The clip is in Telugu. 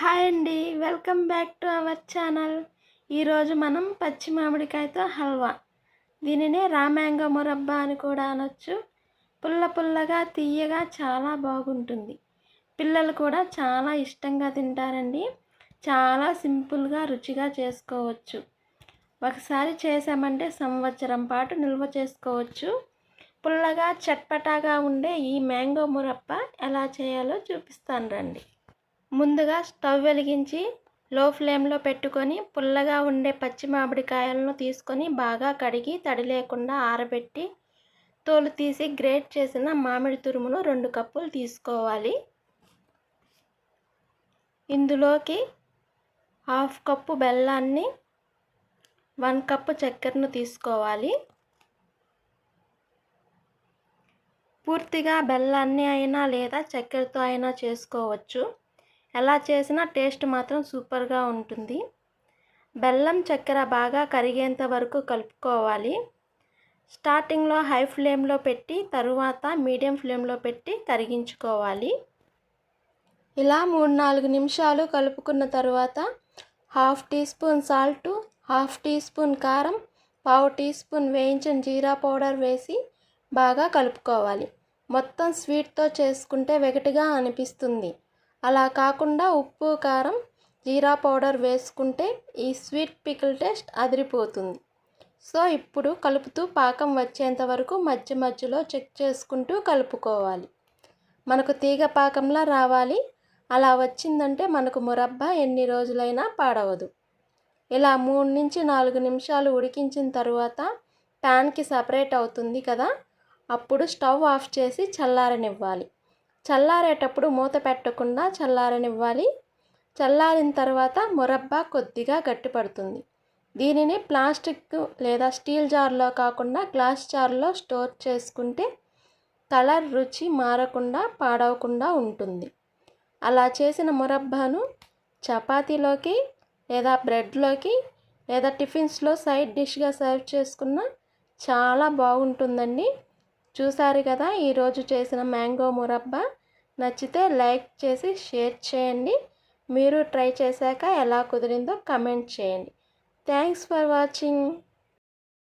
హాయ్ అండి welcome back to our channel. ఈరోజు మనం పచ్చి మామిడికాయతో హల్వా. దీనినే రామ్యాంగో మురబ్బా అని కూడా అనొచ్చు. పుల్ల పుల్లగా తీయగా చాలా బాగుంటుంది. పిల్లలు కూడా చాలా ఇష్టంగా తింటారండి. చాలా సింపుల్గా రుచిగా చేసుకోవచ్చు. ఒకసారి చేసామంటే సంవత్సరం పాటు నిల్వ చేసుకోవచ్చు. పుల్లగా చట్పటాగా ఉండే ఈ మ్యాంగో మురప్ప ఎలా చేయాలో చూపిస్తాను రండి. ముందుగా స్టవ్ వెలిగించి లో ఫ్లేమ్లో పెట్టుకొని పుల్లగా ఉండే పచ్చి మామిడికాయలను తీసుకొని బాగా కడిగి తడి లేకుండా ఆరబెట్టి తోలు తీసి గ్రేట్ చేసిన మామిడి తురుమును రెండు కప్పులు తీసుకోవాలి. ఇందులోకి హాఫ్ కప్పు బెల్లాన్ని వన్ కప్పు చక్కెరను తీసుకోవాలి. పూర్తిగా బెల్లాన్ని అయినా లేదా చక్కెరతో అయినా చేసుకోవచ్చు. ఎలా చేసినా టేస్ట్ మాత్రం సూపర్గా ఉంటుంది. బెల్లం చక్కెర బాగా కరిగేంత వరకు కలుపుకోవాలి. స్టార్టింగ్లో హై ఫ్లేమ్లో పెట్టి తరువాత మీడియం ఫ్లేమ్లో పెట్టి కరిగించుకోవాలి. ఇలా మూడు నాలుగు నిమిషాలు కలుపుకున్న తర్వాత half tea spoon salt half tea spoon కారం పావు టీ స్పూన్ వేయించిన జీరా పౌడర్ వేసి బాగా కలుపుకోవాలి. మొత్తం స్వీట్తో చేసుకుంటే వెగటిగా అనిపిస్తుంది. అలా కాకుండా ఉప్పు కారం జీరా పౌడర్ వేసుకుంటే ఈ స్వీట్ పికిల్ టేస్ట్ అదిరిపోతుంది. సో ఇప్పుడు కలుపుతూ పాకం వచ్చేంత వరకు మధ్య మధ్యలో చెక్ చేసుకుంటూ కలుపుకోవాలి. మనకు తీగ పాకంలా రావాలి. అలా వచ్చిందంటే మనకు మురబ్బా ఎన్ని రోజులైనా పాడవదు. ఇలా మూడు నుంచి నాలుగు నిమిషాలు ఉడికించిన తర్వాత ప్యాన్కి సపరేట్ అవుతుంది కదా అప్పుడు స్టవ్ ఆఫ్ చేసి చల్లారనివ్వాలి. చల్లారేటప్పుడు మూత పెట్టకుండా చల్లారనివ్వాలి. చల్లారిన తర్వాత మురబ్బా కొద్దిగా గట్టిపడుతుంది. దీనిని ప్లాస్టిక్ లేదా స్టీల్ జార్లో కాకుండా గ్లాస్ జార్లో స్టోర్ చేసుకుంటే కలర్ రుచి మారకుండా పాడవకుండా ఉంటుంది. అలా చేసిన మురబ్బాను చపాతీలోకి లేదా బ్రెడ్లోకి లేదా టిఫిన్స్లో సైడ్ డిష్గా సర్వ్ చేసుకున్న చాలా బాగుంటుందండి. చూసారు కదా ఈరోజు చేసిన మ్యాంగో మురబ్బా. నచ్చితే లైక్ చేసి షేర్ చేయండి. మీరు ట్రై చేశాక ఎలా కుదిరిందో కమెంట్ చేయండి. Thanks for watching.